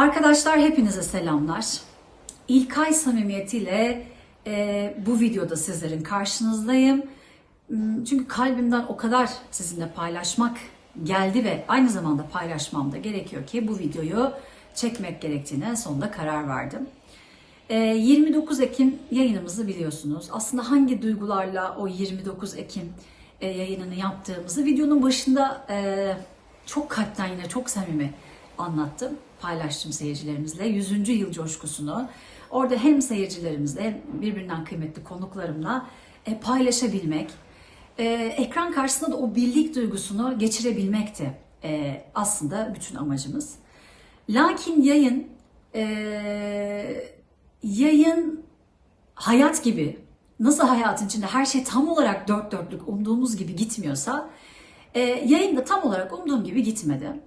Arkadaşlar hepinize selamlar. İlkay samimiyetiyle e, bu videoda sizlerin karşınızdayım. Hmm, Çünkü kalbimden o kadar sizinle paylaşmak geldi ve aynı zamanda paylaşmam da gerekiyor ki bu videoyu çekmek gerektiğine sonunda karar verdim. E, 29 Ekim yayınımızı biliyorsunuz. Aslında hangi duygularla o 29 Ekim e, yayınını yaptığımızı videonun başında e, çok kalpten yine çok samimi anlattım, paylaştım seyircilerimizle. 100. yıl coşkusunu orada hem seyircilerimizle birbirinden kıymetli konuklarımla e, paylaşabilmek, e, ekran karşısında da o birlik duygusunu geçirebilmekti e, aslında bütün amacımız. Lakin yayın e, yayın hayat gibi nasıl hayatın içinde her şey tam olarak dört dörtlük umduğumuz gibi gitmiyorsa e, yayın da tam olarak umduğum gibi gitmedi.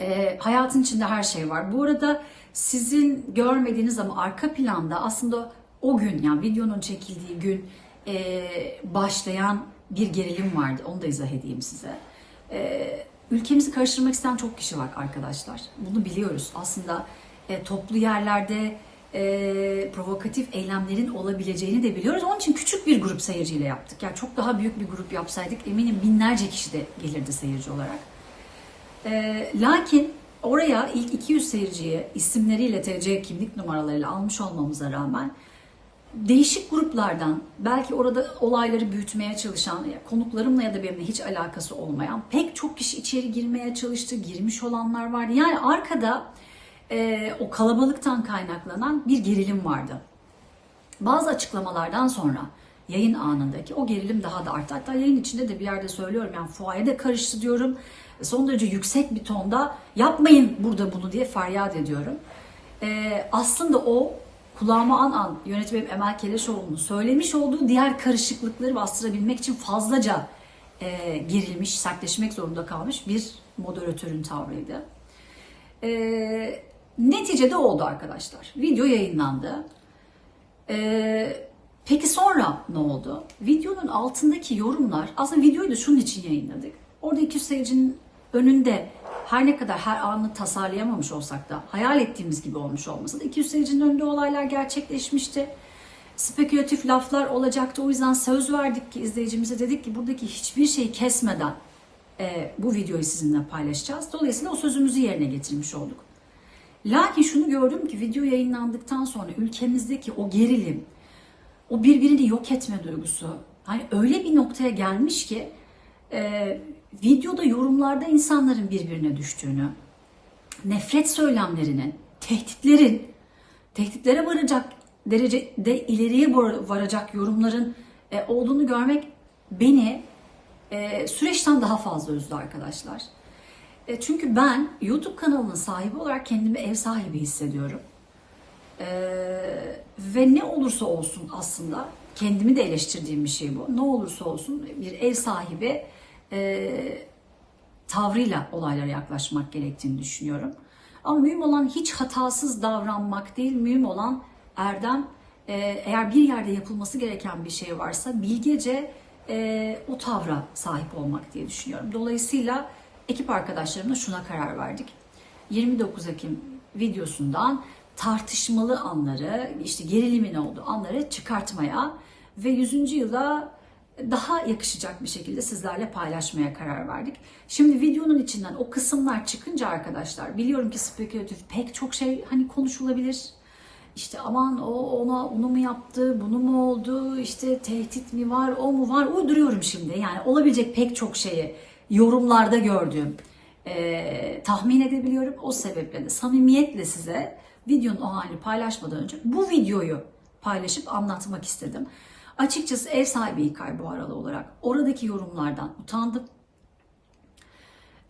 E, hayatın içinde her şey var. Bu arada sizin görmediğiniz ama arka planda aslında o gün yani videonun çekildiği gün e, başlayan bir gerilim vardı. Onu da izah edeyim size. E, ülkemizi karıştırmak isteyen çok kişi var arkadaşlar. Bunu biliyoruz. Aslında e, toplu yerlerde e, provokatif eylemlerin olabileceğini de biliyoruz. Onun için küçük bir grup seyirciyle yaptık. Yani çok daha büyük bir grup yapsaydık eminim binlerce kişi de gelirdi seyirci olarak. E, lakin oraya ilk 200 seyirciyi isimleriyle, TC kimlik numaralarıyla almış olmamıza rağmen değişik gruplardan belki orada olayları büyütmeye çalışan konuklarımla ya da benimle hiç alakası olmayan pek çok kişi içeri girmeye çalıştı. Girmiş olanlar vardı. Yani arkada e, o kalabalıktan kaynaklanan bir gerilim vardı. Bazı açıklamalardan sonra yayın anındaki o gerilim daha da arttı. Hatta yayın içinde de bir yerde söylüyorum yani fuayede karıştı diyorum. Son derece yüksek bir tonda yapmayın burada bunu diye feryat ediyorum. Ee, aslında o kulağıma an an yönetmenim Emel Keleşoğlu'nun söylemiş olduğu diğer karışıklıkları bastırabilmek için fazlaca e, gerilmiş, sertleşmek zorunda kalmış bir moderatörün tavrıydı. Ee, neticede oldu arkadaşlar. Video yayınlandı. Ee, peki sonra ne oldu? Videonun altındaki yorumlar, aslında videoyu da şunun için yayınladık. Orada 200 seyircinin önünde her ne kadar her anı tasarlayamamış olsak da hayal ettiğimiz gibi olmuş olmasa da 200 seyircinin önünde olaylar gerçekleşmişti. Spekülatif laflar olacaktı. O yüzden söz verdik ki izleyicimize dedik ki buradaki hiçbir şeyi kesmeden e, bu videoyu sizinle paylaşacağız. Dolayısıyla o sözümüzü yerine getirmiş olduk. Lakin şunu gördüm ki video yayınlandıktan sonra ülkemizdeki o gerilim, o birbirini yok etme duygusu hani öyle bir noktaya gelmiş ki e, videoda yorumlarda insanların birbirine düştüğünü, nefret söylemlerinin, tehditlerin, tehditlere varacak derecede ileriye varacak yorumların e, olduğunu görmek beni e, süreçten daha fazla üzdü arkadaşlar. E, çünkü ben YouTube kanalının sahibi olarak kendimi ev sahibi hissediyorum. E, ve ne olursa olsun aslında kendimi de eleştirdiğim bir şey bu. Ne olursa olsun bir ev sahibi e, tavrıyla olaylara yaklaşmak gerektiğini düşünüyorum. Ama mühim olan hiç hatasız davranmak değil, mühim olan erdem e, eğer bir yerde yapılması gereken bir şey varsa bilgece e, o tavra sahip olmak diye düşünüyorum. Dolayısıyla ekip arkadaşlarımla şuna karar verdik. 29 Ekim videosundan tartışmalı anları, işte gerilimin olduğu anları çıkartmaya ve 100. yıla daha yakışacak bir şekilde sizlerle paylaşmaya karar verdik. Şimdi videonun içinden o kısımlar çıkınca arkadaşlar biliyorum ki spekülatif pek çok şey hani konuşulabilir. İşte aman o ona onu mu yaptı, bunu mu oldu, işte tehdit mi var, o mu var uyduruyorum şimdi. Yani olabilecek pek çok şeyi yorumlarda gördüğüm, e, tahmin edebiliyorum. O sebeple de samimiyetle size videonun o halini paylaşmadan önce bu videoyu paylaşıp anlatmak istedim. Açıkçası ev sahibi İlkay bu aralı olarak oradaki yorumlardan utandım.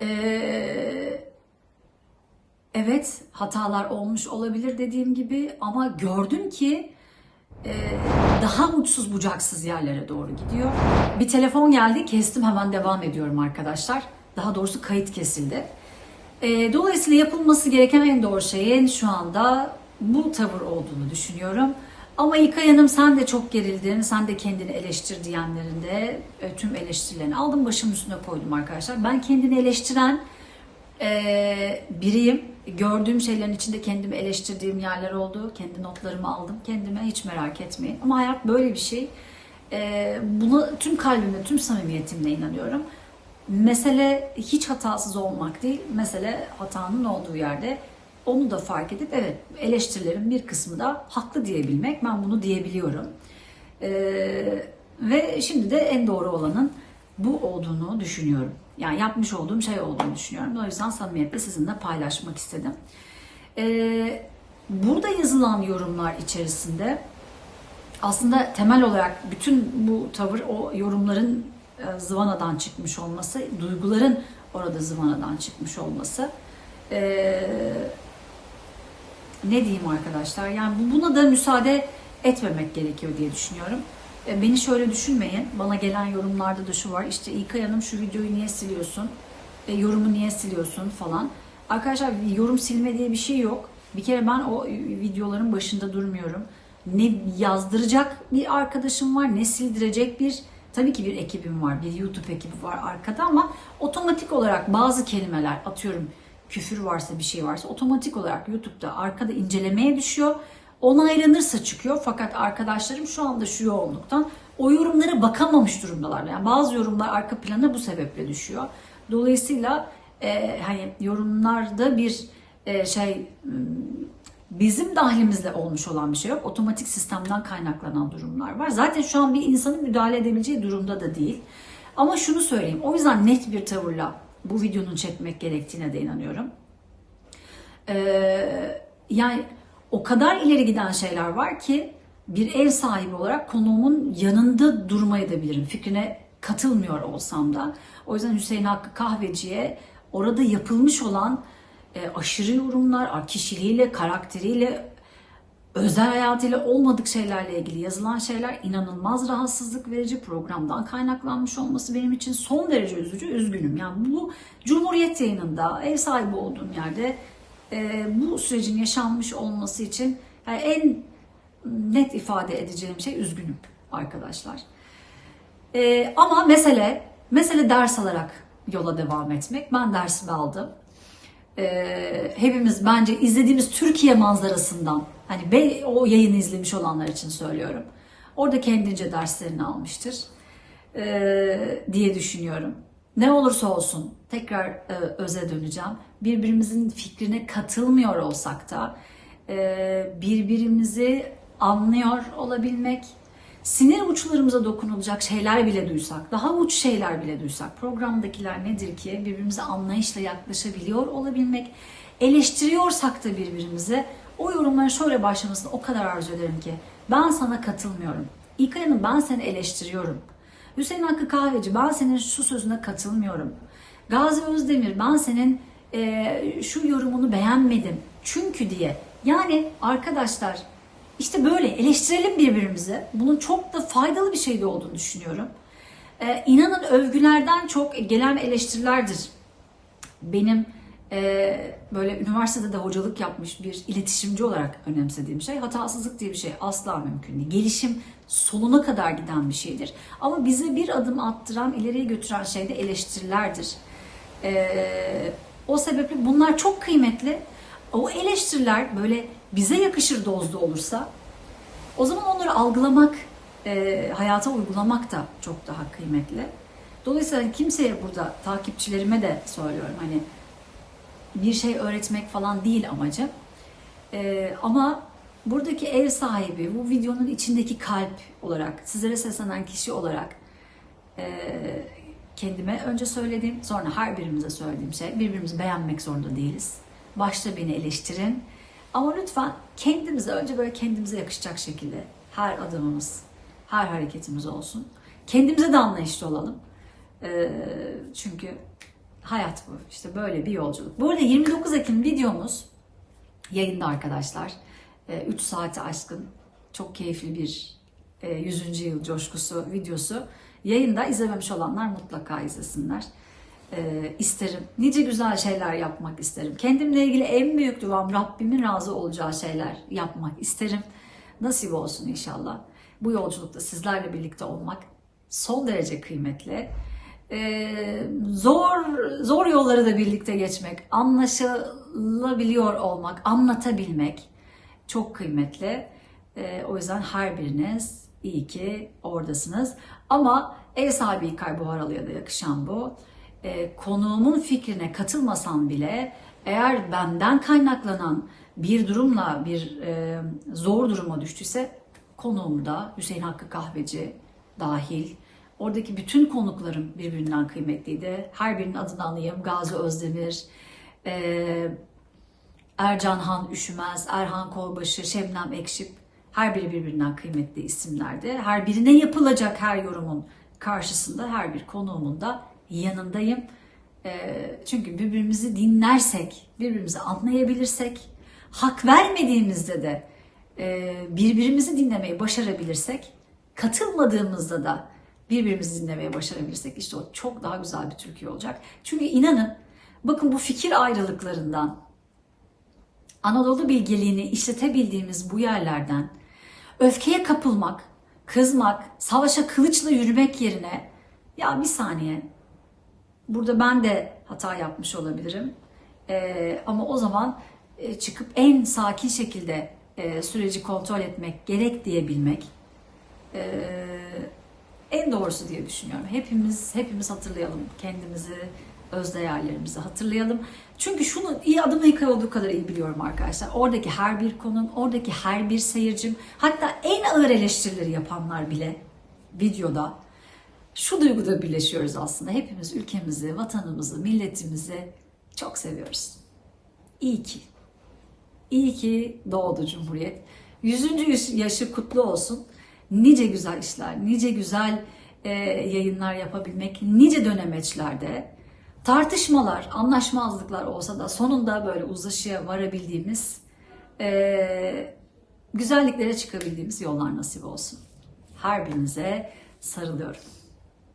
Ee, evet hatalar olmuş olabilir dediğim gibi ama gördüm ki e, daha uçsuz bucaksız yerlere doğru gidiyor. Bir telefon geldi kestim hemen devam ediyorum arkadaşlar. Daha doğrusu kayıt kesildi. E, dolayısıyla yapılması gereken en doğru şeyin şu anda bu tavır olduğunu düşünüyorum. Ama İlkay Hanım sen de çok gerildin, sen de kendini eleştir diyenlerinde e, tüm eleştirilerini aldım başımın üstüne koydum arkadaşlar. Ben kendini eleştiren Ee, biriyim. Gördüğüm şeylerin içinde kendimi eleştirdiğim yerler oldu. Kendi notlarımı aldım. Kendime hiç merak etmeyin. Ama hayat böyle bir şey. Ee, buna tüm kalbimle, tüm samimiyetimle inanıyorum. Mesele hiç hatasız olmak değil. Mesele hatanın olduğu yerde onu da fark edip evet eleştirilerin bir kısmı da haklı diyebilmek. Ben bunu diyebiliyorum. Ee, ve şimdi de en doğru olanın bu olduğunu düşünüyorum. Yani yapmış olduğum şey olduğunu düşünüyorum. O yüzden samimiyetle sizinle paylaşmak istedim. Ee, burada yazılan yorumlar içerisinde aslında temel olarak bütün bu tavır o yorumların e, zıvanadan çıkmış olması, duyguların orada zıvanadan çıkmış olması. Ee, ne diyeyim arkadaşlar? Yani bu- buna da müsaade etmemek gerekiyor diye düşünüyorum. E, Beni şöyle düşünmeyin. Bana gelen yorumlarda da şu var. İşte İlkay Hanım şu videoyu niye siliyorsun? E, yorumu niye siliyorsun falan. Arkadaşlar yorum silme diye bir şey yok. Bir kere ben o videoların başında durmuyorum. Ne yazdıracak bir arkadaşım var, ne sildirecek bir tabii ki bir ekibim var, bir YouTube ekibi var arkada ama otomatik olarak bazı kelimeler atıyorum küfür varsa bir şey varsa otomatik olarak YouTube'da arkada incelemeye düşüyor. Onaylanırsa çıkıyor fakat arkadaşlarım şu anda şu yoğunluktan o yorumlara bakamamış durumdalar. Yani bazı yorumlar arka plana bu sebeple düşüyor. Dolayısıyla e, hani yorumlarda bir e, şey bizim dahlimizde olmuş olan bir şey yok. Otomatik sistemden kaynaklanan durumlar var. Zaten şu an bir insanın müdahale edebileceği durumda da değil. Ama şunu söyleyeyim. O yüzden net bir tavırla bu videonun çekmek gerektiğine de inanıyorum. Ee, yani o kadar ileri giden şeyler var ki bir ev sahibi olarak konuğumun yanında durmayı da bilirim. Fikrine katılmıyor olsam da. O yüzden Hüseyin Hakkı Kahveci'ye orada yapılmış olan e, aşırı yorumlar, kişiliğiyle, karakteriyle, özel hayatıyla olmadık şeylerle ilgili yazılan şeyler inanılmaz rahatsızlık verici programdan kaynaklanmış olması benim için son derece üzücü, üzgünüm. Yani bu Cumhuriyet yayınında ev sahibi olduğum yerde e, bu sürecin yaşanmış olması için yani en net ifade edeceğim şey üzgünüm arkadaşlar. E, ama mesele, mesele ders alarak yola devam etmek. Ben dersimi aldım. E, hepimiz bence izlediğimiz Türkiye manzarasından hani be, o yayını izlemiş olanlar için söylüyorum. Orada kendince derslerini almıştır e, diye düşünüyorum. Ne olursa olsun tekrar e, öze döneceğim. Birbirimizin fikrine katılmıyor olsak da e, birbirimizi anlıyor olabilmek, sinir uçlarımıza dokunulacak şeyler bile duysak, daha uç şeyler bile duysak, programdakiler nedir ki birbirimize anlayışla yaklaşabiliyor olabilmek, eleştiriyorsak da birbirimize o yorumların şöyle başlamasını o kadar arzu ederim ki ben sana katılmıyorum. İlkay Hanım ben seni eleştiriyorum. Hüseyin Hakkı Kahveci ben senin şu sözüne katılmıyorum. Gazi Özdemir ben senin e, şu yorumunu beğenmedim. Çünkü diye. Yani arkadaşlar işte böyle eleştirelim birbirimizi. Bunun çok da faydalı bir şey de olduğunu düşünüyorum. E, inanın övgülerden çok gelen eleştirilerdir. Benim e, böyle üniversitede de hocalık yapmış bir iletişimci olarak önemsediğim şey hatasızlık diye bir şey asla mümkün değil. Gelişim sonuna kadar giden bir şeydir. Ama bize bir adım attıran, ileriye götüren şey de eleştirilerdir. E, o sebeple bunlar çok kıymetli. O eleştiriler böyle bize yakışır dozda olursa o zaman onları algılamak, e, hayata uygulamak da çok daha kıymetli. Dolayısıyla kimseye burada takipçilerime de söylüyorum hani bir şey öğretmek falan değil amacım. Ee, ama buradaki ev sahibi, bu videonun içindeki kalp olarak, sizlere seslenen kişi olarak e, kendime önce söyledim, sonra her birimize söylediğim şey, birbirimizi beğenmek zorunda değiliz. Başta beni eleştirin. Ama lütfen kendimize, önce böyle kendimize yakışacak şekilde her adımımız, her hareketimiz olsun. Kendimize de anlayışlı olalım. Ee, çünkü hayat bu. İşte böyle bir yolculuk. Bu arada 29 Ekim videomuz yayında arkadaşlar. 3 saati aşkın çok keyifli bir e, 100. yıl coşkusu videosu. Yayında izlememiş olanlar mutlaka izlesinler. E, isterim. Nice güzel şeyler yapmak isterim. Kendimle ilgili en büyük duam Rabbimin razı olacağı şeyler yapmak isterim. Nasip olsun inşallah. Bu yolculukta sizlerle birlikte olmak son derece kıymetli. e, zor zor yolları da birlikte geçmek, anlaşılabiliyor olmak, anlatabilmek çok kıymetli. E, o yüzden her biriniz iyi ki oradasınız. Ama ev sahibi İlkay Buharalı'ya da yakışan bu. E, konuğumun fikrine katılmasam bile eğer benden kaynaklanan bir durumla bir e, zor duruma düştüyse konuğum da Hüseyin Hakkı Kahveci dahil oradaki bütün konuklarım birbirinden kıymetliydi. Her birinin adını anayım. Gazi Özdemir, e, Ercan Han Üşümez, Erhan Kolbaşı, Şebnem Ekşip her biri birbirinden kıymetli isimlerdi. Her birine yapılacak her yorumun karşısında her bir konuğumun da yanındayım. Ee, çünkü birbirimizi dinlersek, birbirimizi anlayabilirsek, hak vermediğimizde de e, birbirimizi dinlemeyi başarabilirsek, katılmadığımızda da birbirimizi dinlemeyi başarabilirsek işte o çok daha güzel bir Türkiye olacak. Çünkü inanın bakın bu fikir ayrılıklarından Anadolu bilgeliğini işletebildiğimiz bu yerlerden öfkeye kapılmak, kızmak, savaşa kılıçla yürümek yerine ya bir saniye burada ben de hata yapmış olabilirim Ee, ama o zaman e, çıkıp en sakin şekilde e, süreci kontrol etmek gerek diyebilmek e, en doğrusu diye düşünüyorum. Hepimiz hepimiz hatırlayalım kendimizi, öz değerlerimizi hatırlayalım. Çünkü şunu iyi adım İlkay olduğu kadar iyi biliyorum arkadaşlar. Oradaki her bir konum, oradaki her bir seyircim, hatta en ağır eleştirileri yapanlar bile videoda şu duyguda birleşiyoruz aslında. Hepimiz ülkemizi, vatanımızı, milletimizi çok seviyoruz. İyi ki. İyi ki doğdu Cumhuriyet. 100. yaşı kutlu olsun. Nice güzel işler, nice güzel e, yayınlar yapabilmek, nice dönemeçlerde tartışmalar, anlaşmazlıklar olsa da sonunda böyle uzlaşıya varabildiğimiz, e, güzelliklere çıkabildiğimiz yollar nasip olsun. Her birinize sarılıyorum.